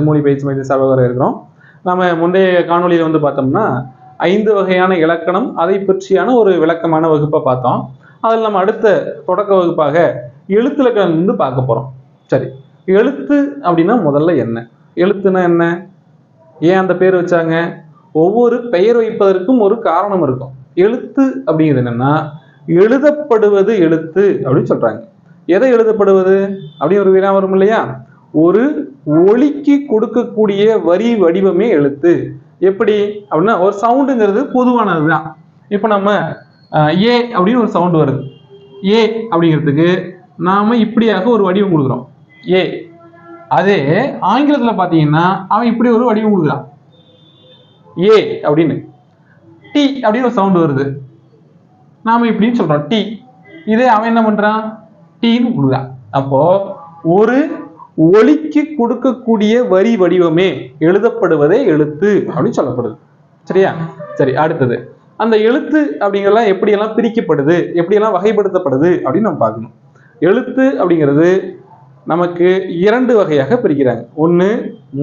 செம்மொழி பயிற்சி மையத்தின் சார்பாக இருக்கிறோம். நம்ம முந்தைய காணொலியில் வந்து பார்த்தோம்னா ஐந்து வகையான இலக்கணம் அதை பற்றியான ஒரு விளக்கமான வகுப்பை பார்த்தோம். அதில் நம்ம அடுத்த தொடக்க வகுப்பாக எழுத்துலக்கணம் வந்து பார்க்க போகிறோம் சரி எழுத்து அப்படின்னா முதல்ல என்ன? எழுத்துனா என்ன? ஏன் அந்த பேர் வச்சாங்க? ஒவ்வொரு பெயர் வைப்பதற்கும் ஒரு காரணம் இருக்கும். எழுத்து அப்படிங்கிறது என்னன்னா எழுதப்படுவது எழுத்து அப்படின்னு சொல்றாங்க. எதை எழுதப்படுவது? அப்படின்னு ஒரு வினா வரும் இல்லையா? ஒரு ஒலிக்கு கொடுக்கக்கூடிய வரி வடிவமே எழுத்து. எப்படி? அப்படின்னா ஒரு சவுண்டுங்கிறது பொதுவானது தான் இப்போ நம்ம ஏ அப்படின்னு ஒரு சவுண்டு வருது. ஏ அப்படிங்கிறதுக்கு நாம இப்படியாக ஒரு வடிவம் கொடுக்குறோம். ஏ. அதே ஆங்கிலத்தில் பார்த்தீங்கன்னா அவன் இப்படி ஒரு வடிவம் கொடுக்குறான். ஏ அப்படின்னு. டி அப்படின்னு ஒரு சவுண்டு வருது. நாம் இப்படின்னு சொல்கிறோம் டி இதே அவன் என்ன பண்ணுறான் டீன்னு கொடுக்குறான். அப்போ ஒரு ஒலிக்கு கொடுக்கக்கூடிய வரி வடிவமே எழுதப்படுவதே எழுத்து அப்படின்னு சொல்லப்படுது. சரியா? சரி அடுத்தது. அந்த எழுத்து அப்படிங்கிறலாம் எப்படியெல்லாம் பிரிக்கப்படுது எப்படியெல்லாம் வகைப்படுத்தப்படுது அப்படின்னு நம்ம பார்க்கணும். எழுத்து அப்படிங்கிறது நமக்கு இரண்டு வகையாக பிரிக்கிறாங்க. ஒன்று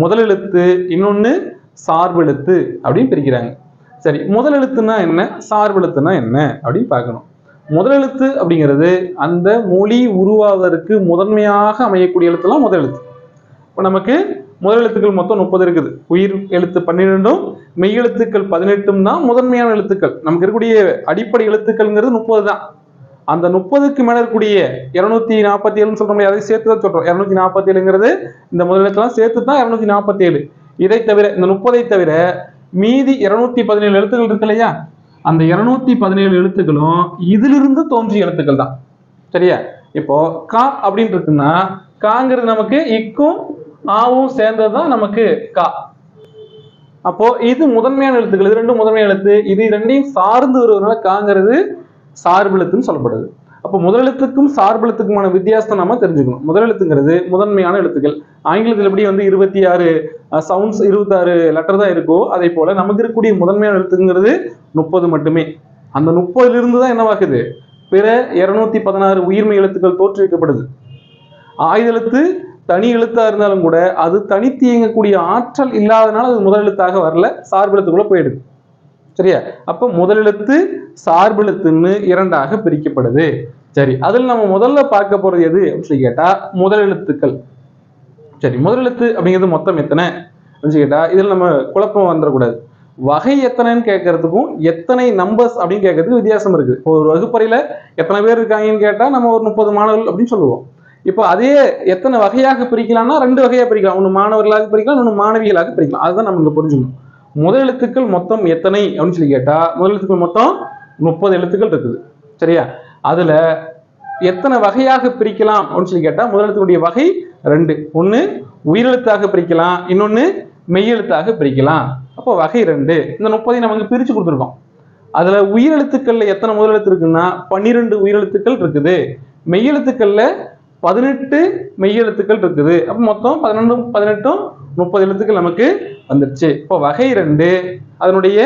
முதல் எழுத்து இன்னொன்று சார்பெழுத்து அப்படின்னு பிரிக்கிறாங்க. சரி முதல் எழுத்துனா என்ன சார்பெழுத்துனா என்ன அப்படின்னு பார்க்கணும். முதலெழுத்து அப்படிங்கிறது அந்த மொழி உருவாவதற்கு முதன்மையாக அமையக்கூடிய எழுத்துலாம் முதலெழுத்து. இப்போ நமக்கு முதலெழுத்துக்கள் மொத்தம் முப்பது இருக்குது. உயிர் எழுத்து பன்னிரெண்டும் மெய் எழுத்துக்கள் பதினெட்டும் தான் முதன்மையான எழுத்துக்கள். நமக்கு இருக்கக்கூடிய அடிப்படை எழுத்துக்கள்ங்கிறது முப்பது தான். அந்த முப்பதுக்கு மேல இருக்கக்கூடிய இருநூத்தி நாற்பத்தி ஏழுன்னு சொல்றோம் அதை சேர்த்து தான் சொல்றோம். இருநூத்தி நாற்பத்தி ஏழுங்கிறது இந்த முதலெழுத்துலாம் சேர்த்து தான் இருநூத்தி நாற்பத்தி ஏழு இதை தவிர இந்த முப்பதை தவிர மீதி இருநூத்தி பதினேழு எழுத்துக்கள் இருக்கு இல்லையா? அந்த இருநூத்தி பதினேழு எழுத்துக்களும் இதிலிருந்து தோன்றிய எழுத்துக்கள் தான். சரியா? இப்போ கா அப்படின்னு இருக்குன்னா காங்கிறது நமக்கு இக்கும் ஆவும் சேர்ந்ததுதான் நமக்கு கா. அப்போ இது முதன்மையான எழுத்துக்கள் இது ரெண்டும் முதன்மையான எழுத்து இது ரெண்டையும் சார்ந்து வருவதனால காங்கிறது சார்பெழுத்துன்னு சொல்லப்படுது. அப்போ முதலெழுத்துக்கும் சார்பெழுத்துக்குமான வித்தியாசத்தை நம்ம தெரிஞ்சுக்கணும். முதலெழுத்துங்கிறது முதன்மையான எழுத்துக்கள். ஆங்கிலத்தில் எப்படி வந்து இருபத்தி ஆறு சவுண்ட்ஸ் இருபத்தாறு லெட்டர் தான் இருக்கோ அதே போல நமக்கு இருக்கக்கூடிய முதன்மையான எழுத்துங்கிறது முப்பது மட்டுமே. அந்த முப்பதுல இருந்து தான் என்னவாக்குது பிற இருநூத்தி பதினாறு உயிர்மை எழுத்துக்கள் தோற்றுவிக்கப்படுது ஆயுத எழுத்து தனி எழுத்தா இருந்தாலும் கூட அது தனித்து இயங்கக்கூடிய ஆற்றல் இல்லாதனால அது முதலெழுத்தாக வரல வரல சார்பெழுத்துக்குள்ள போயிடுது. சரியா? அப்ப முதலெழுத்து சார்பெழுத்துன்னு இரண்டாக பிரிக்கப்படுது. சரி அதில் நம்ம முதல்ல பார்க்க போறது எது அப்படின்னு சொல்லி கேட்டா முதலெழுத்துக்கள் சரி முதலெழுத்து அப்படிங்கிறது மொத்தம் எத்தனை? அப்படின்னு கேட்டா இதில் நம்ம குழப்பம் வந்துடக்கூடாது. வகை எத்தனைன்னு கேட்கறதுக்கும் எத்தனை நம்பர்ஸ் அப்படின்னு கேட்கறதுக்கு வித்தியாசம் இருக்கு ஒரு வகுப்பறையில எத்தனை பேர் இருக்காங்கன்னு கேட்டா நம்ம ஒரு முப்பது மாணவர்கள் அப்படின்னு சொல்லுவோம். இப்போ அதே எத்தனை வகையாக பிரிக்கலாம்னா ரெண்டு வகையாக பிரிக்கலாம். ஒன்று மாணவர்களாக பிரிக்கலாம் இன்னொன்று மாணவிகளாக பிரிக்கலாம். அதுதான் நம்ம இங்க புரிஞ்சுக்கணும். முதல் எழுத்துக்கள் மொத்தம் எத்தனை அப்படின்னு சொல்லி கேட்டா முதல் எழுத்துக்கள் மொத்தம் முப்பது எழுத்துக்கள் இருக்குது. சரியா? அதுல எத்தனை வகையாக பிரிக்கலாம் அப்படின்னு சொல்லி கேட்டா முதலெழுத்துடைய வகை ரெண்டு. ஒன்று உயிரெழுத்தாக பிரிக்கலாம் இன்னொன்னு மெய்யெழுத்தாக பிரிக்கலாம். அப்போ வகை ரெண்டு. இந்த முப்பதையும் நம்ம பிரித்து பிரிச்சு கொடுத்துருக்கோம். அதுல உயிரெழுத்துக்கள்ல எத்தனை முதலெழுத்து இருக்குன்னா பன்னிரெண்டு உயிரெழுத்துக்கள் இருக்குது. மெய்யெழுத்துக்கள்ல பதினெட்டு மெய்யெழுத்துக்கள் இருக்குது. அப்போ மொத்தம் பதினொன்றும் பதினெட்டும் முப்பது எழுத்துக்கள் நமக்கு வந்துருச்சு. இப்போ வகை ரெண்டு அதனுடைய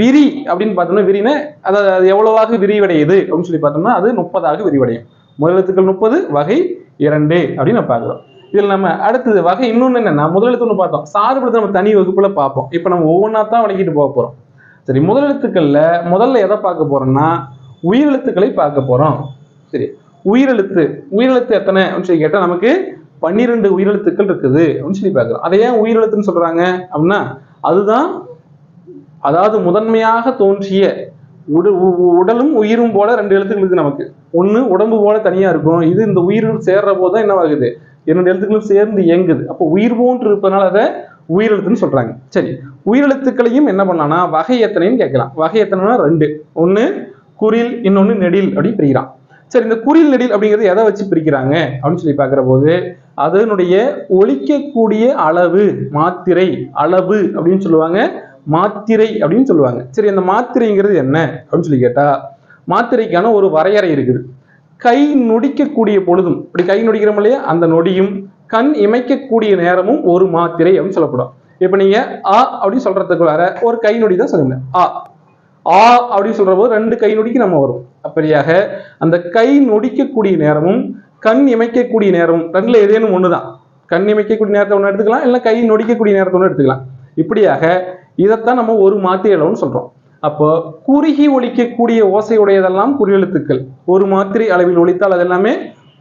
விரி அப்படின்னு பார்த்தோம்னா விரினா அதாவது அது எவ்வளவாக விரிவடையுது அப்படின்னு சொல்லி பார்த்தோம்னா அது முப்பதாக விரிவடையும். முதல் எழுத்துக்கள் முப்பது வகை இரண்டு அப்படின்னு நம்ம பார்க்குறோம். இதில் நம்ம அடுத்தது வகை இன்னொன்று என்னன்னா முதல் ஒன்று பார்த்தோம். சார்பெழுத்து நம்ம தனி வகுப்புல பார்ப்போம். இப்போ நம்ம ஒவ்வொன்றா தான் வணங்கிட்டு போக போகிறோம் சரி முதல் எழுத்துக்களில் முதல்ல எதை பார்க்க போறோம்னா உயிரெழுத்துக்களை பார்க்க போறோம். சரி உயிரெழுத்து. உயிரெழுத்து எத்தனை? அப்படின்னு சொல்லி கேட்டால் நமக்கு பன்னிரெண்டு உயிரெழுத்துக்கள் இருக்குது. அப்படின்னு சொல்லி பார்க்குறோம் அதை ஏன் உயிரெழுத்துன்னு சொல்கிறாங்க அப்படின்னா அதுதான் அதாவது முதன்மையாக தோன்றிய உடு உ- உடலும் உயிரும் போல ரெண்டு எழுத்துக்கள் இருக்குது நமக்கு. ஒன்று உடம்பு போல தனியாக இருக்கும். இது இந்த உயிர் சேர்ற போது தான் என்னவாகுது? இரண்டு எழுத்துக்களும் சேர்ந்து இயங்குது. அப்போ உயிர் போன்று இருப்பதனால அதை உயிரெழுத்துன்னு சொல்கிறாங்க சரி. உயிரெழுத்துக்களையும் என்ன பண்ணலாம்னா வகை எத்தனைன்னு கேட்கலாம். வகை எத்தனைனா ரெண்டு. ஒன்று குறில் இன்னொன்று நெடில் அப்படி பிரிக்கிறான். சரி இந்த குறில் நெடில் அப்படிங்கிறது எதை வச்சு பிரிக்கிறாங்க? அப்படின்னு சொல்லி பார்க்குற போது அதனுடைய ஒழிக்கக்கூடிய அளவு மாத்திரை அளவு அப்படின்னு சொல்லுவாங்க. மாத்திரை அப்படின்னு சொல்லுவாங்க. சரி அந்த மாத்திரைங்கிறது என்ன? அப்படின்னு சொல்லி கேட்டா மாத்திரைக்கான ஒரு வரையறை இருக்குது. கை நொடிக்கக்கூடிய பொழுதும் இப்படி கை நொடிக்கிறோம் இல்லையா? அந்த நொடியும் கண் இமைக்கக்கூடிய நேரமும் ஒரு மாத்திரை அப்படின்னு சொல்லப்படும். இப்போ நீங்க ஆ அப்படின்னு சொல்றதுக்குள்ளார ஒரு கை நொடி தான் சொல்லுங்க ஆ ஆ அப்படின்னு சொல்ற போது ரெண்டு கை நொடிக்கு நம்ம வரும். அப்படியாக அந்த கை நொடிக்கக்கூடிய நேரமும் கண் இமைக்கக்கூடிய நேரமும் ரெண்டுல ஏதேனும் ஒண்ணுதான். கண்ணிமைக்கக்கூடிய நேரத்தை ஒன்று எடுத்துக்கலாம் இல்லை கை நொடிக்கக்கூடிய நேரத்தை ஒன்று எடுத்துக்கலாம். இப்படியாக இதைத்தான் நம்ம ஒரு மாத்திரை அளவுன்னு சொல்றோம். அப்போ குறுகி ஒழிக்கக்கூடிய ஓசையுடையதெல்லாம் குறியெழுத்துக்கள் ஒரு மாத்திரை அளவில் ஒழித்தால் அது எல்லாமே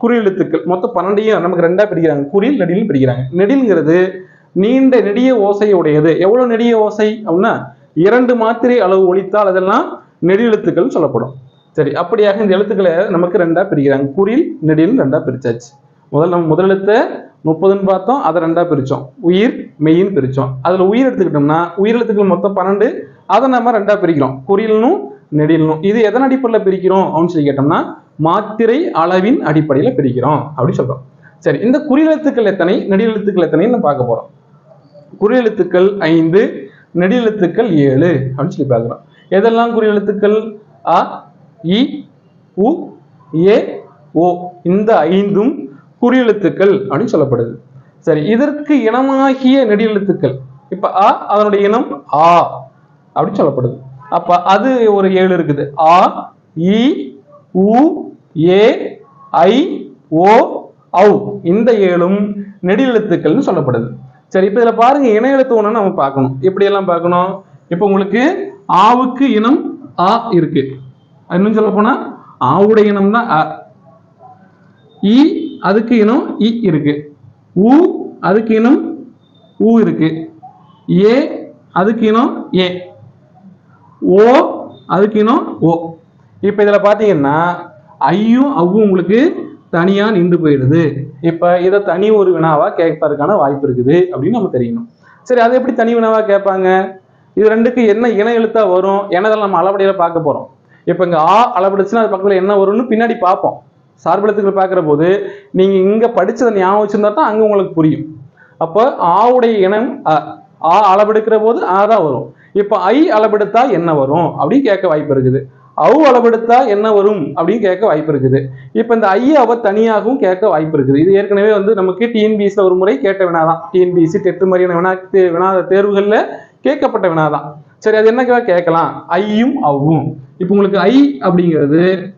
குறியெழுத்துக்கள் மொத்தம் பன்னெண்டையும் நமக்கு ரெண்டா பிரிக்கிறாங்க. குறியில் நெடில் பிரிக்கிறாங்க. நெடில்ங்கிறது நீண்ட நெடிய ஓசையுடையது. எவ்வளவு நெடிய ஓசை அப்படின்னா இரண்டு மாத்திரை அளவு ஒழித்தால் அதெல்லாம் நெடியெழுத்துக்கள் சொல்லப்படும். சரி அப்படியாக இந்த எழுத்துக்களை நமக்கு ரெண்டா பிரிக்கிறாங்க. குறில் நெடில் ரெண்டா பிரிச்சாச்சு. முதல் நம்ம முதல் எழுத்தை முப்பதுன்னு பார்த்தோம் அதை ரெண்டா பிரிச்சோம். உயிர் மெய்ன்னு பிரிச்சோம். அதுல உயிர் எடுத்துக்கிட்டோம்னா உயிர் எழுத்துக்கள் மொத்தம் பன்னெண்டு அதை நம்ம ரெண்டா பிரிக்கிறோம். குறில்னும் நெடில்னும். இது எதன் அடிப்படையில் பிரிக்கிறோம் அப்படின்னு சொல்லி கேட்டோம்னா மாத்திரை அளவின் அடிப்படையில் பிரிக்கிறோம் அப்படின்னு சொல்றோம். சரி இந்த குறியெழுத்துக்கள் எத்தனை நெடியெழுத்துக்கள் எத்தனை நம்ம பார்க்க போறோம். குறியெழுத்துக்கள் ஐந்து நெடியெழுத்துக்கள் ஏழு அப்படின்னு சொல்லி பார்க்குறோம். எதெல்லாம் குறியெழுத்துக்கள் அ இ உ ஏ ஓ. இந்த ஐந்தும் குறியெழுத்துக்கள் அப்படின்னு சொல்லப்படுது. சரி இதற்கு இனமாகிய நெடியெழுத்துக்கள் இப்ப அ அதனுடைய இனம் ஆ அப்படின்னு சொல்லப்படுது. அப்ப அது ஒரு ஏழு இருக்குது. ஆ இ உ ஏ ஐ ஓ ஔ. இந்த ஏழும் நெடியெழுத்துக்கள்னு சொல்லப்படுது. சரி இப்ப இதுல பாருங்க இன எழுத்து ஒண்ணு நம்ம பார்க்கணும். எப்படி எல்லாம் பார்க்கணும்? இப்ப உங்களுக்கு ஆவுக்கு இனம் ஆ இருக்கு. இன்னும் சொல்ல போனா ஆவுடைய இனம் தான் அ. இ அதுக்கு இனம் இ இருக்கு. உ அதுக்கு இனம் ஊ இருக்கு. ஏ அதுக்கு இனம் ஏ. ஓ அதுக்கு இனம் ஓ. இப்போ இதில் பார்த்தீங்கன்னா ஐயும் அவ்வும் உங்களுக்கு தனியாக நின்று போயிடுது. இப்போ இதை தனி ஒரு வினாவாக கேட்பதற்கான வாய்ப்பு இருக்குது அப்படின்னு நம்ம தெரியணும் சரி அதை எப்படி தனி வினாவாக கேட்பாங்க? இது ரெண்டுக்கு என்ன இணை எழுத்தா வரும்? என்னதெல்லாம் நம்ம அளபடியில் பார்க்க போகிறோம் இப்போ இங்கே ஆ அளவடிச்சுன்னா அது பக்கத்தில் என்ன வரும்னு பின்னாடி பார்ப்போம். சார்பெழுத்துக்கள் பார்க்குற போது நீங்கள் இங்கே படித்ததை ஞாபகம் வச்சிருந்தா தான் அங்கே உங்களுக்கு புரியும். அப்போ ஆவுடைய இனம் அ ஆ அளவெடுக்கிற போது ஆ தான் வரும். இப்போ ஐ அளவெடுத்தா என்ன வரும்? அப்படின்னு கேட்க வாய்ப்பு இருக்குது. அவு அளவெடுத்தா என்ன வரும் அப்படின்னு கேட்க வாய்ப்பு இருக்குது. இப்போ இந்த ஐயாவை தனியாகவும் கேட்க வாய்ப்பு இருக்குது. இது ஏற்கனவே வந்து நமக்கு டிஎன்பிஎஸ்ல ஒரு முறை கேட்ட வினாதான். டிஎன்பிஎஸ்சி டெட்டு மாதிரியான வினா தே- வினா தேர்வுகளில் கேட்கப்பட்ட வினாதான். சரி அது என்ன கேட்கலாம்? ஐயும் அவ்வும். இப்போ உங்களுக்கு ஐ அப்படிங்கிறது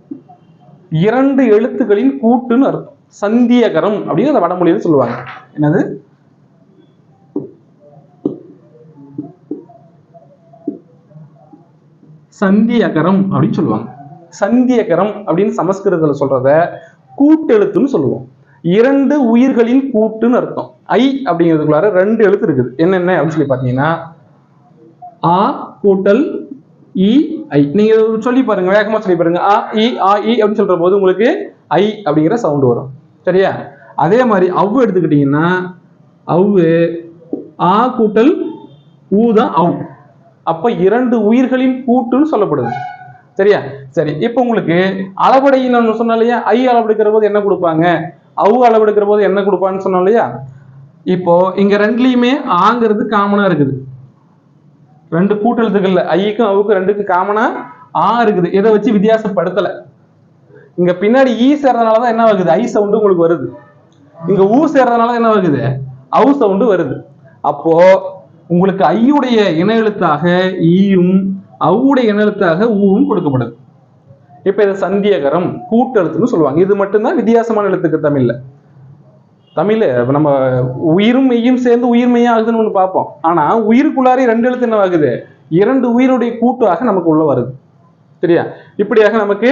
இரண்டு எழுத்துக்களின் கூட்டுன்னு அர்த்தம். சந்தியகரம் அப்படின்னு அந்த வடமொழியில் சொல்லுவாங்க. என்னது? சந்தியகரம் அப்படின்னு சொல்லுவாங்க. சந்தியகரம் அப்படின்னு சமஸ்கிருதத்துல சொல்றத கூட்டெழுத்துன்னு சொல்லுவோம். இரண்டு உயிர்களின் கூட்டுன்னு அர்த்தம். ஐ அப்படிங்கிறதுக்குள்ளார ரெண்டு எழுத்து இருக்குது. என்னென்ன அப்படின்னு சொல்லி பார்த்தீங்கன்னா ஆ கூட்டல் இ ஐ. நீங்க சொல்லி பாருங்க வேகமா சொல்லி பாருங்க. ஆ இ ஆ இ அப்படின்னு சொல்ற போது உங்களுக்கு ஐ அப்படிங்கிற சவுண்ட் வரும். சரியா? அதே மாதிரி அவ்வு எடுத்துக்கிட்டீங்கன்னா அவ்வு ஆ கூட்டல் ஊ தான் அவு அப்ப இரண்டு உயிர்களின் கூட்டுன்னு சொல்லப்படுது. சரியா? சரி இப்போ உங்களுக்கு அளவடையில் நான் சொன்னோம் இல்லையா? ஐ அளவெடுக்கிற போது என்ன கொடுப்பாங்க? அவு அளவெடுக்கிற போது என்ன கொடுப்பான்னு சொன்னோம் இல்லையா? இப்போ இங்க ரெண்டுலயுமே ஆங்கிறது காமனா இருக்குது. ரெண்டு கூட்டெழுத்துக்கள்ல ஐக்கும் அவுக்கும் ரெண்டுக்கும் காமனா ஆ இருக்குது. இதை வச்சு வித்தியாசப்படுத்தல. இங்க பின்னாடி e ஈ சேர்றதுனாலதான் என்ன ஆகுது? ஐ சவுண்டு உங்களுக்கு வருது. இங்க ஊ சேர்றதுனால என்ன ஆகுது? அவு சவுண்டு வருது. அப்போ உங்களுக்கு ஐயுடைய இன எழுத்தாக ஈயும் அவுடைய இன எழுத்தாக ஊவும் கொடுக்கப்படுது இப்ப இதை சந்தியகரம் கூட்டெழுத்துன்னு சொல்லுவாங்க. இது மட்டும்தான் வித்தியாசமான எழுத்துக்கு தமிழ்ல தமிழ் நம்ம உயிரும் மெய்யும் சேர்ந்து உயிர் மெய்யா ஆகுதுன்னு ஒன்று பார்ப்போம். ஆனா உயிருக்குள்ளாரே ரெண்டு எழுத்து என்ன ஆகுது? இரண்டு உயிருடைய கூட்டாக நமக்கு உள்ள வருது. சரியா? இப்படியாக நமக்கு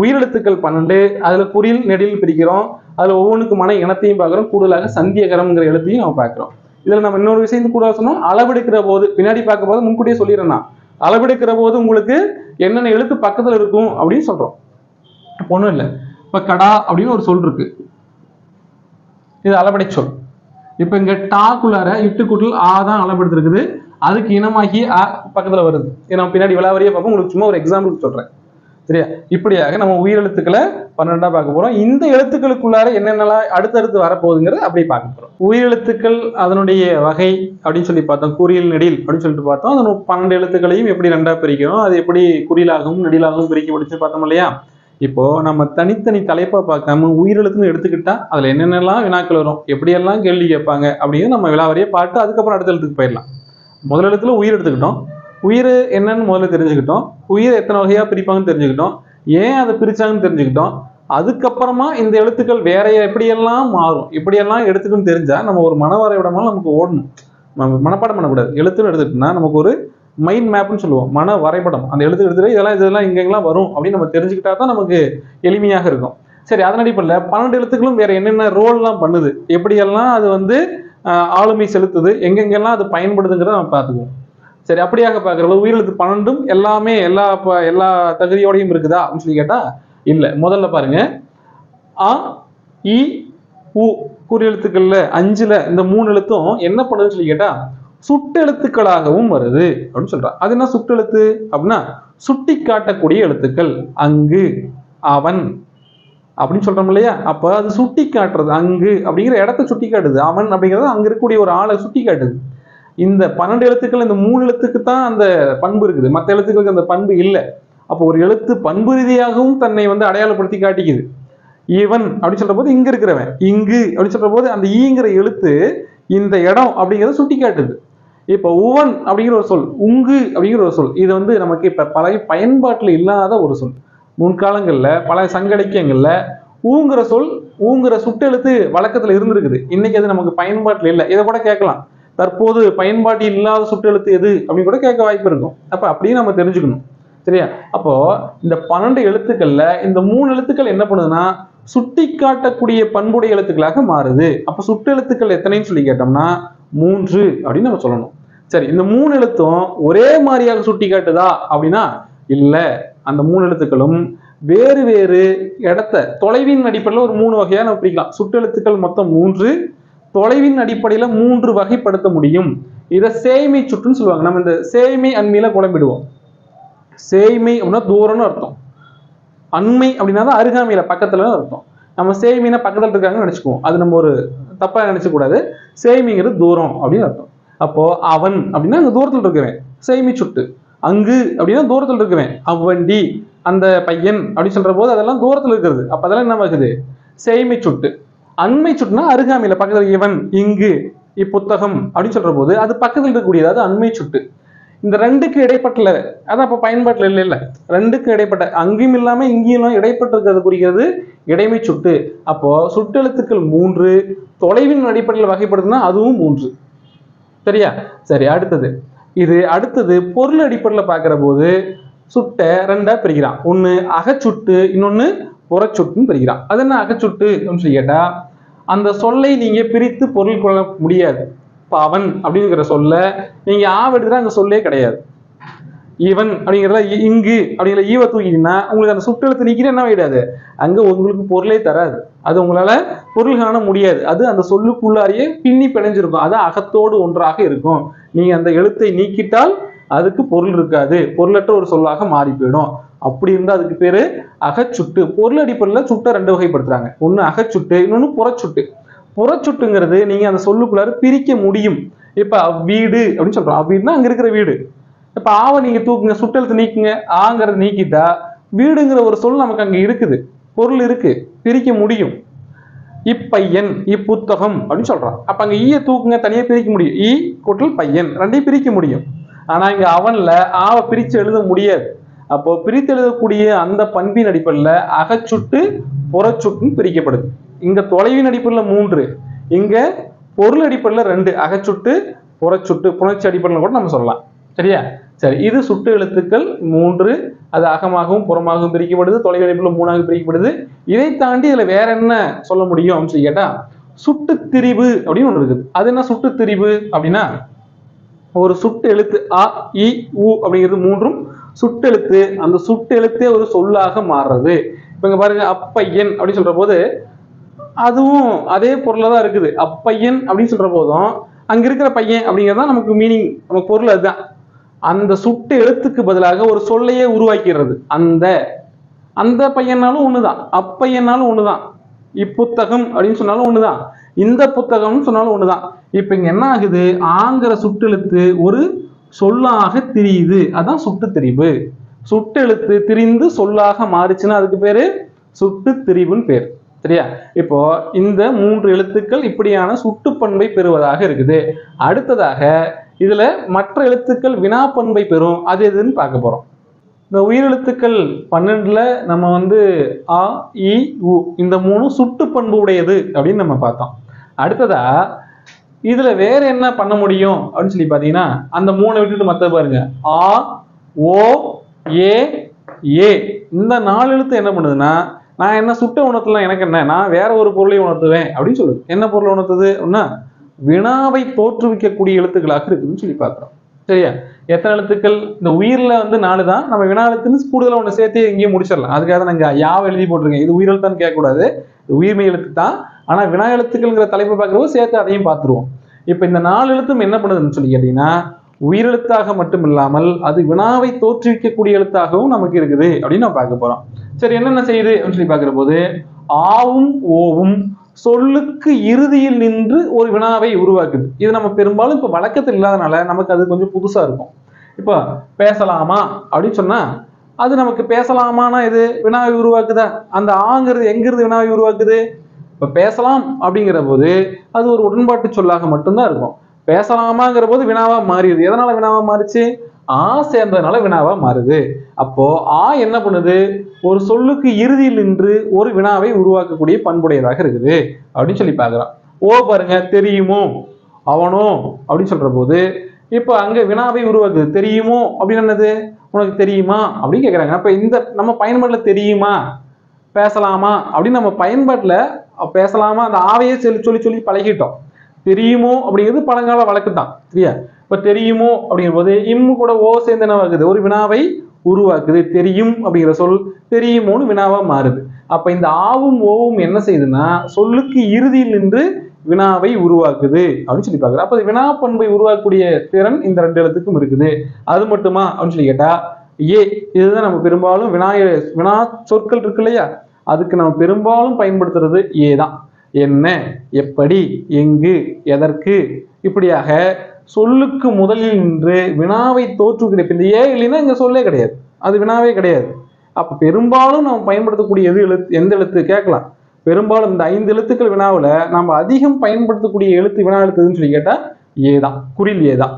உயிரெழுத்துக்கள் பன்னெண்டு அதுல குறில் நெடில் பிரிக்கிறோம். அதுல ஒவ்வொன்றுக்குமான இனத்தையும் பார்க்குறோம். கூடுதலாக சந்தியகரம்ங்கிற எழுத்தையும் நம்ம பார்க்குறோம். இதுல நம்ம இன்னொரு விஷயம் கூட சொன்னோம். அளவெடுக்கிற போது பின்னாடி பார்க்கும் போது முன்கூட்டியே சொல்லிடுறேன்னா அளவெடுக்கிற போது உங்களுக்கு என்னென்ன எழுத்து பக்கத்துல இருக்கும் அப்படின்னு சொல்றோம். இப்போ ஒண்ணும் இல்லை. இப்ப கடா அப்படின்னு ஒரு சொல் இருக்கு. இது அளபடை சொல். இப்ப இங்க டாக்குள்ளார இட்டுக்குட்டில் ஆ தான் அளபடுத்திருக்குது அதுக்கு இனமாகி ஆ பக்கத்துல வருது. இது நம்ம பின்னாடி விளாவரியா பார்ப்போம். உங்களுக்கு சும்மா ஒரு எக்ஸாம்பிள் சொல்றேன். சரியா? இப்படியாக நம்ம உயிரெழுத்துக்களை பன்னெண்டா பார்க்க போறோம். இந்த எழுத்துக்களுக்குள்ளார என்னென்னலாம் அடுத்தடுத்து வரப்போகுதுங்கிறத அப்படியே பார்க்க போறோம். உயிரெழுத்துக்கள் அதனுடைய வகை அப்படின்னு சொல்லி பார்த்தோம். குறியல் நெடில் அப்படின்னு சொல்லிட்டு பார்த்தோம். அதன் பன்னெண்டு எழுத்துக்களையும் எப்படி ரெண்டா பிரிக்கிறோம்? அது எப்படி குறியலாகவும் நெடிலாகவும் பிரிக்க முடிச்சு பார்த்தோம் இல்லையா? இப்போ நம்ம தனித்தனி தலைப்பா பார்க்காம உயிரெழுத்துன்னு எடுத்துக்கிட்டா அதுல என்னென்னலாம் வினாக்கள் வரும்? எப்படியெல்லாம் கேள்வி கேட்பாங்க? அப்படின்னு நம்ம விலாவரியே பார்த்து அதுக்கப்புறம் அடுத்த எழுத்துக்கு போயிடலாம். முதல் எழுத்துல உயிர் எடுத்துக்கிட்டோம். உயிர் என்னன்னு முதல்ல தெரிஞ்சுக்கிட்டோம். உயிர் எத்தனை வகையா பிரிப்பாங்கன்னு தெரிஞ்சுக்கிட்டோம். ஏன் அதை பிரிச்சாங்கன்னு தெரிஞ்சுக்கிட்டோம். அதுக்கப்புறமா இந்த எழுத்துக்கள் வேற எப்படியெல்லாம் மாறும் இப்படியெல்லாம் எடுத்துக்கணும்னு தெரிஞ்சா நம்ம ஒரு மனவரைபடமா நமக்கு ஓடணும். நம்ம மனப்பாடம் பண்ணக்கூடாது. எழுத்துன்னு எடுத்துட்டோம்னா நமக்கு ஒரு மைண்ட் மேப்னு சொல்லுவோம். மன வரைபடம் அந்த எழுத்து எடுத்துட்டு இதெல்லாம் இதெல்லாம் இங்கெல்லாம் வரும் அப்படின்னு நம்ம தெரிஞ்சுக்கிட்டா தான் நமக்கு எளிமையாக இருக்கும். சரி அதன் அடிப்படையில் பன்னெண்டு எழுத்துக்களும் வேற என்னென்ன ரோல்லாம் பண்ணுது எப்படியெல்லாம் அது வந்து ஆளுமை செலுத்துது எங்கெங்கெல்லாம் அது பயன்படுதுங்கிறத நம்ம பார்த்துக்குவோம். சரி அப்படியாக பார்க்கறது உயிரெழுத்து பன்னெண்டும் எல்லாமே எல்லா எல்லா தகுதியோடையும் இருக்குதா அப்படின்னு சொல்லி கேட்டா இல்லை. முதல்ல பாருங்க. அ இ உ குறியெழுத்துக்கள்ல அஞ்சுல இந்த மூணு எழுத்தும் என்ன பண்ணுதுன்னு சொல்லி கேட்டா சுட்டெழுத்துக்களாகவும் வருது அப்படின்னு சொல்றான் அது என்ன சுட்டெழுத்து அப்படின்னா சுட்டி காட்டக்கூடிய எழுத்துக்கள். அங்கு அவன் அப்படின்னு சொல்றோம் இல்லையா? அப்ப அது சுட்டி காட்டுறது அங்கு அப்படிங்கிற இடத்த சுட்டி காட்டுது. அவன் அப்படிங்கிறது அங்க இருக்கக்கூடிய ஒரு ஆளை சுட்டி காட்டுது. இந்த பன்னெண்டு எழுத்துக்கள் இந்த மூணு எழுத்துக்கு தான் அந்த பண்பு இருக்குது. மற்ற எழுத்துக்களுக்கு அந்த பண்பு இல்லை. அப்போ ஒரு எழுத்து பண்பு ரீதியாகவும் தன்னை வந்து அடையாளப்படுத்தி காட்டிக்குது. இவன் அப்படின்னு சொல்ற போது இங்க இருக்கிறவன். இங்கு அப்படின்னு சொல்ற போது அந்த ஈங்கிற எழுத்து இந்த இடம் அப்படிங்கிறத சுட்டி காட்டுது இப்போ உவன் அப்படிங்கிற ஒரு சொல் உங்கு அப்படிங்கிற ஒரு சொல் இது வந்து நமக்கு இப்போ பல பயன்பாட்டில் இல்லாத ஒரு சொல். முன்காலங்களில் பல சங்க இலக்கியங்களில் ஊங்கிற சொல் ஊங்கிற சுட்டெழுத்து வழக்கத்தில் இருந்திருக்குது. இன்னைக்கு அது நமக்கு பயன்பாட்டில் இல்லை. இதை கூட கேட்கலாம். தற்போது பயன்பாட்டில் இல்லாத சுட்டெழுத்து எது அப்படின்னு கூட கேட்க வாய்ப்பு இருக்கும். அப்போ அப்படியே நம்ம தெரிஞ்சுக்கணும். சரியா? அப்போ இந்த பன்னெண்டு எழுத்துக்கள்ல இந்த மூணு எழுத்துக்கள் என்ன பண்ணுதுன்னா சுட்டி காட்டக்கூடிய பண்புடைய எழுத்துக்களாக மாறுது. அப்ப சுட்டெழுத்துக்கள் எத்தனைன்னு சொல்லி கேட்டோம்னா மூன்று அப்படின்னு நம்ம சொல்லணும். சரி இந்த மூணு எழுத்தும் ஒரே மாதிரியாக சுட்டி காட்டுதா அப்படின்னா இல்ல. அந்த மூணு எழுத்துக்களும் வேறு வேறு இடத்த தொலைவின் அடிப்படையில் ஒரு மூணு வகையா நம்ம பிரிக்கலாம். சுட்டெழுத்துக்கள் மொத்தம் மூன்று தொலைவின் அடிப்படையில் மூன்று வகைப்படுத்த முடியும். இதை சேய்மை சுற்றுன்னு சொல்லுவாங்க. நம்ம இந்த சேய்மை அண்மையில குழம்பிடுவோம். சேய்மை அப்படின்னா தூரம்னு அர்த்தம். அண்மை அப்படின்னா தான் அருகாமையில பக்கத்துல அர்த்தம். நம்ம சேய்மைனா பக்கத்தில் இருக்காங்கன்னு நினச்சிக்குவோம். அது நம்ம ஒரு தப்பாக நினச்சக்கூடாது சேமிங்கிறது சேய்மைங்கிறது தூரம் அப்படின்னு அர்த்தம். அப்போது அவன் அப்படின்னா அங்கே தூரத்தில் இருக்கிறவன். சேய்மை சுட்டு. அங்கு அப்படின்னா தூரத்தில் இருக்கிறவன். அவ்வண்டி. அந்த பையன் அப்படின்னு சொல்கிற போது அதெல்லாம் தூரத்தில் இருக்கிறது. அப்போ அதெல்லாம் என்ன ஆகுது? சேய்மை சுட்டு. அண்மை சுட்டுனா அருகாமையில பக்கத்தில் இவன் இங்கு இப்புத்தகம் அப்படின்னு சொல்ற போது அது பக்கத்தில் இருக்கக்கூடிய அதாவது அண்மை சுட்டு. இந்த ரெண்டுக்கு இடைப்பட்டல அதான் அப்ப பயன்பாட்டில் இல்லை இல்லை. ரெண்டுக்கு இடைப்பட்ட அங்கேயும் இல்லாம இங்கேயும் இல்லாம இடைப்பட்டு இருக்கிறது குறிக்கிறது இடைமை சுட்டு. அப்போ சுட்டெழுத்துக்கள் மூன்று தொலைவின் அடிப்படையில் வகைப்படுதுன்னா அதுவும் மூன்று. சரியா? சரி அடுத்தது. இது அடுத்தது பொருள் அடிப்படையில் பார்க்குற போது சுட்டை ரெண்டா பிரிக்கிறான். ஒன்று அகச்சுட்டு இன்னொன்று புறச்சுட்டுன்னு பிரிக்கிறான். அது என்ன அகச்சுட்டு அப்படின்னு சொல்லி கேட்டால் அந்த சொல்லை நீங்க பிரித்து பொருள் கொள்ள முடியாது. இப்ப அவன் அப்படிங்கிற சொல்ல நீங்க ஆவெடுத்துட்டா அங்க சொல்லே கிடையாது. இவன் அப்படிங்கிறத இங்கு அப்படிங்கிற ஈவ தூக்கிட்டீங்கன்னா உங்களுக்கு அந்த சுட்டெழுத்து நீக்கிட்டு என்ன விடாது அங்க உங்களுக்கு பொருளே தராது. அது உங்களால பொருள் காண முடியாது. அது அந்த சொல்லுக்குள்ளாரியே பின்னி பிணைஞ்சிருக்கும். அது அகத்தோடு ஒன்றாக இருக்கும். நீங்க அந்த எழுத்தை நீக்கிட்டால் அதுக்கு பொருள் இருக்காது. பொருளற்ற ஒரு சொல்லாக மாறி போயிடும். அப்படி இருந்தால் அதுக்கு பேர் அகச்சுட்டு. பொருள் அடிப்படையில் சுட்டை ரெண்டு வகைப்படுத்துகிறாங்க ஒன்று அகச்சுட்டு இன்னொன்று புறச்சுட்டு. புறச்சுட்டுங்கிறது நீங்கள் அந்த சொல்லுக்குள்ளார பிரிக்க முடியும். இப்போ வீடு அப்படின்னு சொல்கிறோம் அப்படின்னா அங்கே இருக்கிற வீடு. இப்போ ஆவை நீங்கள் தூக்குங்க சுட்டெழுத்து நீக்குங்க ஆங்கிறத நீக்கிட்டா வீடுங்கிற ஒரு சொல் நமக்கு அங்கே இருக்குது. பொருள் இருக்குது பிரிக்க முடியும். இப்பையன் இப்புத்தகம் அப்படின்னு சொல்கிறான் அப்போ அங்கே ஈய தூக்குங்க தனியாக பிரிக்க முடியும். ஈ கூட்டல் பையன். ரெண்டையும் பிரிக்க முடியும். ஆனால் இங்கே அவனில் ஆவை பிரித்து எழுத முடியாது. அப்போ பிரித்தெழுதக்கூடிய அந்த பண்பின் அடிப்படையில் அகச்சுட்டு புறச்சுட்டும் பிரிக்கப்படுது. இங்க தொலைவின் அடிப்படையில் மூன்று. இங்க பொருள் அடிப்படையில் ரெண்டு. அகச்சுட்டு புறச்சுட்டு புணர்ச்சி அடிப்படையில் கூட நம்ம சொல்லலாம். சரியா? சரி இது சுட்டு எழுத்துக்கள் மூன்று. அது அகமாகவும் புறமாகவும் பிரிக்கப்படுது. தொலைவு மூணாக பிரிக்கப்படுது. இதை தாண்டி இதுல வேற என்ன சொல்ல முடியும் அப்படின்னு சொல்லி கேட்டா சுட்டுத்திரிவு அப்படின்னு ஒன்று இருக்குது. அது என்ன சுட்டுத்திரிவு அப்படின்னா ஒரு சுட்டு எழுத்து அ இ உ அப்படிங்கிறது மூன்றும் சுட்டெழுத்து அந்த சுட்டெழுத்தே ஒரு சொல்லாக மாறுறது. இப்போ இங்கே பாருங்க அப்பையன் அப்படின்னு சொல்ற போது அதுவும் அதே பொருளாக தான் இருக்குது. அப்பையன் அப்படின்னு சொல்ற போதும் அங்கே இருக்கிற பையன் அப்படிங்கிறது தான் நமக்கு மீனிங் நமக்கு பொருள் அதுதான். அந்த சுட்டு எழுத்துக்கு பதிலாக ஒரு சொல்லையே உருவாக்கிறது. அந்த அந்த பையனாலும் ஒண்ணுதான். அப்பையனாலும் ஒண்ணுதான். இப்புத்தகம் அப்படின்னு சொன்னாலும் ஒண்ணுதான். இந்த புத்தகம்னு சொன்னாலும் ஒண்ணுதான். இப்ப இங்க என்ன ஆகுது? ஆங்கிற சுட்டெழுத்து ஒரு சொல்லாக திரியுது. அதான் சுட்டு திரிவு சுட்டெழுத்து திரிந்து சொல்லாக மாறுச்சுன்னா அதுக்கு பேரு சுட்டு திரிவுன்னு பேர். சரியா? இப்போ இந்த மூன்று எழுத்துக்கள் இப்படியான சுட்டுப்பண்பை பெறுவதாக இருக்குது. அடுத்ததாக இதுல மற்ற எழுத்துக்கள் வினாப்பண்பை பெறும். அது எதுன்னு பார்க்க போறோம். இந்த உயிரெழுத்துக்கள் பன்னெண்டுல நம்ம வந்து அ இ உ இந்த மூணும் சுட்டு பண்பு உடையது அப்படின்னு நம்ம பார்த்தோம். அடுத்ததா இதுல வேற என்ன பண்ண முடியும்? அப்படின்னு சொல்லி பாத்தீங்கன்னா அந்த மூணை விட்டுட்டு மத்த பாருங்க. ஆ ஓ ஏ ஏ. இந்த நாலு எழுத்து என்ன பண்ணுதுன்னா நான் என்ன சுட்ட உணர்த்தலாம் எனக்கு என்ன? நான் வேற ஒரு பொருளை உணர்த்துவேன் அப்படின்னு சொல்லுது. என்ன பொருளை உணர்த்துது அப்படின்னா வினாவை தோற்றுவிக்கக்கூடிய எழுத்துக்களாக இருக்குதுன்னு சொல்லி பார்க்குறோம். சரியா? எத்தனை எழுத்துக்கள்? இந்த உயிரில் வந்து நாலு தான். நம்ம வினா எழுத்துன்னு கூடுதலாக ஒன்று சேர்த்து எங்கேயும் முடிச்சிடலாம். அதுக்காக நாங்கள் யாவை எழுதி போட்டிருக்கேன்? இது உயிரெழுத்தான்னு கேட்கக்கூடாது. இது உயிர்மை எழுத்து தான். ஆனால் வினா எழுத்துக்கள்ங்கிற தலைப்பை பார்க்குறப்போ சேர்த்து அதையும் பார்த்துருவோம். இப்போ இந்த நாலு எழுத்தும் என்ன பண்ணுதுன்னு சொல்லி கேட்டீங்கன்னா உயிரெழுத்தாக மட்டும் இல்லாமல் அது வினாவை தோற்றுவிக்கக்கூடிய எழுத்தாகவும் நமக்கு இருக்குது அப்படின்னு நம்ம பார்க்க போகிறோம் சரி என்னென்ன செய்யுது அப்படின்னு சொல்லி பார்க்குற போது ஆவும் ஓவும் சொல்லுக்கு இறுதியில் நின்று ஒரு வினாவை உருவாக்குது. இது நம்ம பெரும்பாலும் இப்போ வழக்கத்தில் இல்லாதனால நமக்கு அது கொஞ்சம் புதுசாக இருக்கும். இப்போ பேசலாமா அப்படின்னு சொன்னால் அது நமக்கு பேசலாமானா இது வினாவை உருவாக்குதா? அந்த ஆங்கிறது எங்கிருந்து வினாவை உருவாக்குது? இப்போ பேசலாம் அப்படிங்கிற போது அது ஒரு உடன்பாட்டு சொல்லாக மட்டும்தான் இருக்கும். பேசலாமாங்கிற போது வினாவா மாறிடுது எதனால வினாவா மாறுச்சு? ஆ சேர்ந்ததுனால வினாவா மாறுது. அப்போ ஆ என்ன பண்ணுது? ஒரு சொல்லுக்கு இறுதியில் நின்று ஒரு வினாவை உருவாக்கக்கூடிய பண்புடையதாக இருக்குது. அப்படின்னு சொல்லி பார்க்கலாம். ஓ பாருங்க தெரியுமோ? அவனோ? அப்படின்னு சொல்ற போது இப்போ அங்க வினாவை உருவாக்குது. தெரியுமோ? அப்படின்னு என்னது? உனக்கு தெரியுமா? அப்படின்னு கேட்குறாங்க அப்ப இந்த நம்ம பயன்பாட்டில் தெரியுமா? பேசலாமா? அப்படின்னு நம்ம பயன்பாட்டில் பேசலாமா? அந்த ஆவையே சொல்லி சொல்லி சொல்லி பழகிட்டோம். தெரியுமோ? அப்படிங்கிறது பழங்கால வழக்கு தான் சரியா? இப்போ தெரியுமோ? அப்படிங்கும் போது இம்மு கூட ஓ சேர்ந்து என்ன ஆகுது? ஒரு வினாவை உருவாக்குது. தெரியும் அப்படிங்கிற சொல் தெரியுமோன்னு வினாவா மாறுது. அப்ப இந்த ஆவும் ஓவும் என்ன செய்யுதுன்னா சொல்லுக்கு இறுதியில் நின்று வினாவை உருவாக்குது அப்படின்னு சொல்லி பார்க்குறோம் அப்போ வினா பண்பை உருவாக்கக்கூடிய திறன் இந்த ரெண்டு எழுத்துக்கும் இருக்குது. அது மட்டுமா? அப்படின்னு சொல்லி கேட்டா ஏ இதுதான் நம்ம பெரும்பாலும் வினா வினா சொற்கள் இருக்கு இல்லையா? அதுக்கு நம்ம பெரும்பாலும் பயன்படுத்துறது ஏ தான் என்ன? எப்படி? எங்கு? எதற்கு? இப்படியாக சொல்லுக்கு முதலில் நின்று வினாவை தோற்றுவிக்கிற இந்த ஏ இல்லைன்னா இங்கே சொல்லே கிடையாது. அது வினாவே கிடையாது. அப்போ பெரும்பாலும் நம்ம பயன்படுத்தக்கூடிய எது எழுத்து எந்த எழுத்து? கேட்கலாம். பெரும்பாலும் இந்த ஐந்து எழுத்துக்கள் வினாவில் நம்ம அதிகம் பயன்படுத்தக்கூடிய எழுத்து வினா எழுத்துன்னு சொல்லி கேட்டால் ஏ தான் குறில் ஏ தான்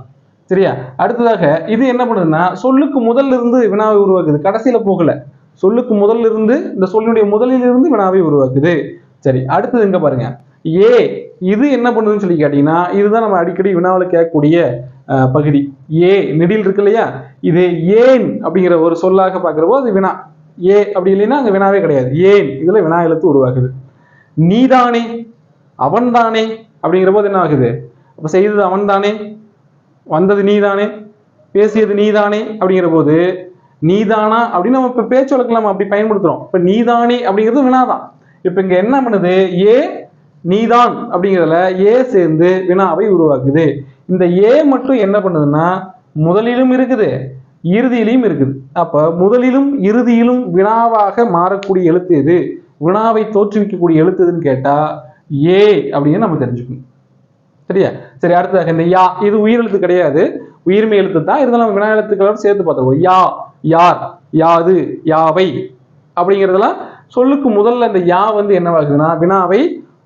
சரியா? அடுத்ததாக இது என்ன பண்ணுதுன்னா சொல்லுக்கு முதல்ல இருந்து வினாவை உருவாக்குது. கடைசியில் போகலை. சொல்லுக்கு முதல்ல இருந்து இந்த சொல்லினுடைய முதலில் இருந்து வினாவை உருவாக்குது. சரி அடுத்தது எங்க பாருங்க. ஏ இது என்ன பண்ணுதுன்னு சொல்லி கேட்டீங்கன்னா இதுதான் நம்ம அடிக்கடி வினாவில் கேட்கக்கூடிய பகுதி. ஏ நெடில் இருக்கு இல்லையா? இது ஏன் அப்படிங்கிற ஒரு சொல்லாக பார்க்கிறப்போ அது வினா. ஏ அப்படி இல்லைன்னா அங்க வினாவே கிடையாது. ஏன்? இதுல வினா எழுத்து உருவாகுது நீதானே அவன்தானே அப்படிங்கிற போது என்ன ஆகுது? அப்ப செய்தது அவன்தானே வந்தது நீதானே பேசியது நீதானே அப்படிங்கிற போது நீதானா அப்படின்னு நம்ம இப்ப பேச்சு வழக்கில் நம்ம அப்படி பயன்படுத்துறோம். இப்ப நீதானே அப்படிங்கிறது வினாதான். இப்ப இங்க என்ன பண்ணுது? ஏ நீதான் அப்படிங்கிறதுல ஏ சேர்ந்து வினாவை உருவாக்குது. இந்த ஏ மட்டும் என்ன பண்ணுதுன்னா முதலிலும் இருக்குது இறுதியிலையும் இருக்குது. அப்ப முதலிலும் இறுதியிலும் வினாவாக மாறக்கூடிய எழுத்து எது? வினாவை தோற்றுவிக்கக்கூடிய எழுத்து எதுன்னு கேட்டா ஏ அப்படின்னு நம்ம தெரிஞ்சுக்கணும். சரியா? சரி அடுத்ததாக இந்த யா இது உயிரெழுத்து கிடையாது. உயிர்மை எழுத்து தான். இருந்தாலும் நம்ம வினா எழுத்துக்களோட சேர்த்து பார்த்துருவோம். யா யார்? யாது யாவை அப்படிங்கிறதெல்லாம் சொல்லுக்கு முதல்ல இந்த யா வந்து என்னவாகுதுன்னா வினாவை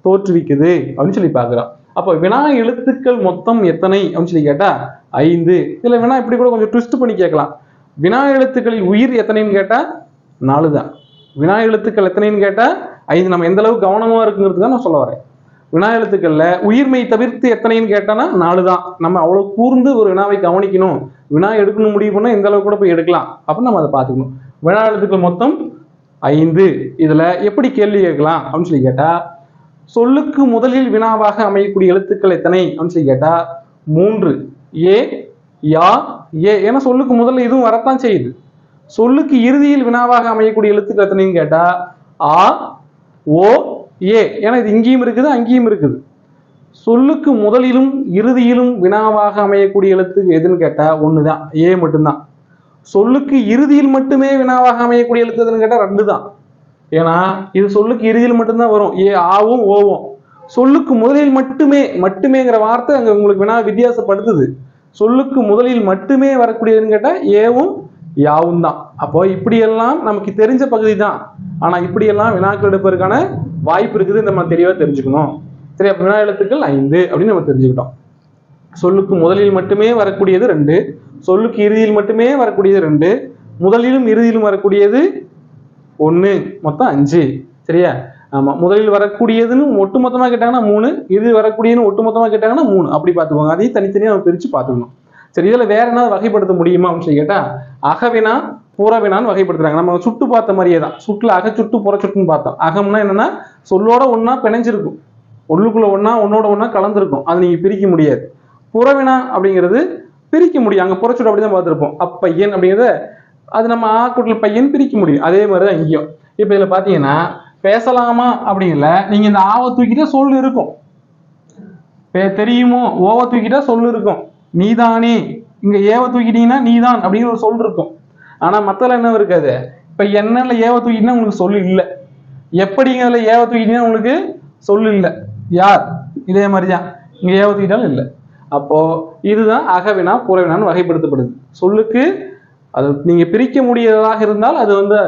தோற்றுவிக்குது அப்படின்னு சொல்லி பார்க்கிறோம் அப்போ வினா எழுத்துக்கள் மொத்தம் எத்தனை அப்படின்னு சொல்லி கேட்டா ஐந்து. இதுல வினா இப்படி கூட கொஞ்சம் ட்விஸ்ட் பண்ணி கேட்கலாம். வினா எழுத்துக்களில் உயிர் எத்தனைன்னு கேட்டா நாலு தான் வினா எழுத்துக்கள் எத்தனைன்னு கேட்டா ஐந்து. நம்ம எந்த அளவுக்கு கவனமா இருக்குங்கிறது தான் நான் சொல்ல வரேன். வினா எழுத்துக்கள்ல உயிர்மை தவிர்த்து எத்தனைன்னு கேட்டானா நாலு தான் நம்ம அவ்வளவு கூர்ந்து ஒரு வினாவை கவனிக்கணும். வினா எடுக்கணும் முடிவு பண்ணால் இந்த அளவு கூட போய் எடுக்கலாம். அப்போ நம்ம அதை பார்த்துக்கணும். வினா எழுத்துக்கள் மொத்தம் ஐந்து. இதில் எப்படி கேள்வி கேட்கலாம்? அப்படின்னு சொல்லி கேட்டால் சொல்லுக்கு முதலில் வினாவாக அமையக்கூடிய எழுத்துக்கள் எத்தனை? அப்படின்னு சொல்லி கேட்டால் மூன்று. ஏ யா ஏ. ஏன்னா சொல்லுக்கு முதல்ல இதுவும் வரத்தான் செய்யுது. சொல்லுக்கு இறுதியில் வினாவாக அமையக்கூடிய எழுத்துக்கள் எத்தனைன்னு கேட்டால் ஆ ஓ ஏ. ஏன்னா இது இங்கேயும் இருக்குது அங்கேயும் இருக்குது. சொல்லுக்கு முதலிலும் இறுதியிலும் வினாவாக அமையக்கூடிய எழுத்து எதுன்னு கேட்டால் ஒன்று ஒண்ணுதான். ஏ மட்டும்தான். சொல்லுக்கு இறுதியில் மட்டுமே வினாவாக அமையக்கூடிய எழுத்து எதுன்னு கேட்டால் ரெண்டு தான் ஏன்னா இது சொல்லுக்கு இறுதியில் மட்டும்தான் வரும். ஏ ஆவும் ஓவும். சொல்லுக்கு முதலில் மட்டுமே மட்டுமேங்கிற வார்த்தை அங்கே உங்களுக்கு வினா வித்தியாசப்படுத்துது. சொல்லுக்கு முதலில் மட்டுமே வரக்கூடியதுன்னு கேட்டால் ஏவும் யாவும் தான் அப்போ இப்படியெல்லாம் நமக்கு தெரிஞ்ச பகுதி தான் ஆனால் இப்படியெல்லாம் வினாக்கள் எடுப்பதற்கான வாய்ப்பு இருக்குது நம்ம தெளிவாக தெரிஞ்சுக்கணும். சரி அப்ப வினா எழுத்துக்கள் ஐந்து அப்படின்னு நம்ம தெரிஞ்சுக்கிட்டோம். சொல்லுக்கு முதலில் மட்டுமே வரக்கூடியது ரெண்டு சொல்லுக்கு இறுதியில் மட்டுமே வரக்கூடியது ரெண்டு முதலிலும் இறுதியிலும் வரக்கூடியது ஒன்று மொத்தம் அஞ்சு. சரியா? ஆமாம் முதலில் வரக்கூடியதுன்னு ஒட்டு மொத்தமாக கேட்டாங்கன்னா மூணு இறுதி வரக்கூடியதுன்னு ஒட்டு மொத்தமாக கேட்டாங்கன்னா மூணு. அப்படி பார்த்துக்கோங்க. அதையும் தனித்தனியாக நம்ம பிரித்து பார்த்துக்கணும். சரி இதில் வேற என்ன வகைப்படுத்த முடியுமா அப்படின்னு சொல்லி கேட்டால் அகவினா புறவினான்னு வகைப்படுத்துறாங்க. நம்ம சுட்டு பார்த்த மாதிரியே தான். சுட்டில் அக சுட்டு புற சுட்டுன்னு பார்த்தோம். அகம்னா என்னன்னா சொல்லோட ஒன்றா பிணைஞ்சிருக்கும். உள்ளுக்குள்ளே ஒன்றா ஒன்றோட ஒன்றா கலந்துருக்கும். அதை நீங்கள் பிரிக்க முடியாது. புறவினா அப்படிங்கிறது பிரிக்க முடியும். அங்க அப்படி அப்படிதான் பார்த்துருப்போம். அப்பையன் அப்படிங்கிறத அது நம்ம ஆ கூட்டல் பையன் பிரிக்க முடியும். அதே மாதிரி தான் இங்கேயும். இப்போ இதில் பார்த்தீங்கன்னா பேசலாமா அப்படிங்கல நீங்கள் இந்த ஆவை தூக்கிட்டா சொல் இருக்கும். தெரியுமோ? ஓவை தூக்கிட்டா சொல் இருக்கும். நீதானே. இங்கே ஏவை தூக்கிட்டீங்கன்னா நீதான் அப்படின்னு ஒரு சொல் இருக்கும். ஆனால் மத்தல என்ன இருக்காது? இப்போ என்னல ஏவை தூக்கிட்டீங்கன்னா உங்களுக்கு சொல் இல்லை. எப்படிங்கிறதுல ஏவை தூக்கிட்டீங்கன்னா உங்களுக்கு சொல் இல்லை. யார்? இதே மாதிரி தான் இங்க ஏவத்திக்கிட்டாலும் இல்லை. அப்போ இதுதான் அகவினா புறவினான்னு வகைப்படுத்தப்படுது. சொல்லுக்கு அது நீங்க பிரிக்க முடியாததாக இருந்தால் அது வந்து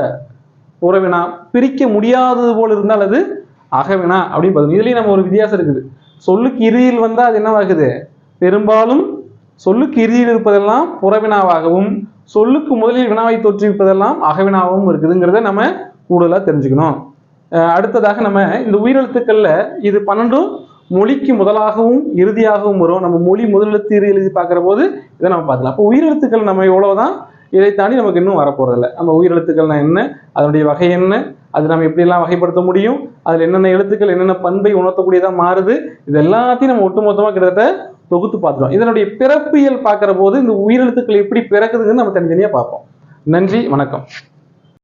புறவினா பிரிக்க முடியாதது போல இருந்தால் அது அகவினா அப்படின்னு பார்த்தோம் இதுலயும் நம்ம ஒரு வித்தியாசம் இருக்குது. சொல்லுக்கு இறுதியில் வந்தா அது என்னவாகுது? பெரும்பாலும் சொல்லுக்கு இறுதியில் இருப்பதெல்லாம் புறவினாவாகவும் சொல்லுக்கு முதலில் வினாவை தோற்றுவிப்பதெல்லாம் அகவினாவும் இருக்குதுங்கிறத நம்ம கூடுதலா தெரிஞ்சுக்கணும். அடுத்ததாக நம்ம இந்த உயிரெழுத்துக்கள்ல இது பன்னெண்டும் மொழிக்கு முதலாகவும் இறுதியாகவும் வரும். நம்ம மொழி முதலெழுத்து இறுதி எழுதி பார்க்குற போது இதை நம்ம பார்க்கலாம். அப்போ உயிரெழுத்துக்கள் நம்ம எவ்வளவுதான் இதை தாண்டி நமக்கு இன்னும் வரப்போறதில்ல. நம்ம உயிரெழுத்துக்கள்னா என்ன? அதனுடைய வகை என்ன? அது நம்ம எப்படியெல்லாம் வகைப்படுத்த முடியும்? அதில் என்னென்ன எழுத்துக்கள் என்னென்ன பண்பை உணர்த்தக்கூடியதா மாறுது? இது எல்லாத்தையும் நம்ம ஒட்டுமொத்தமா கிட்டத்தட்ட தொகுத்து பார்த்துருவோம் இதனுடைய பிறப்பியல் பார்க்குற போது இந்த உயிரெழுத்துக்கள் எப்படி பிறக்குதுன்னு நம்ம தனித்தனியா பார்ப்போம். நன்றி வணக்கம்.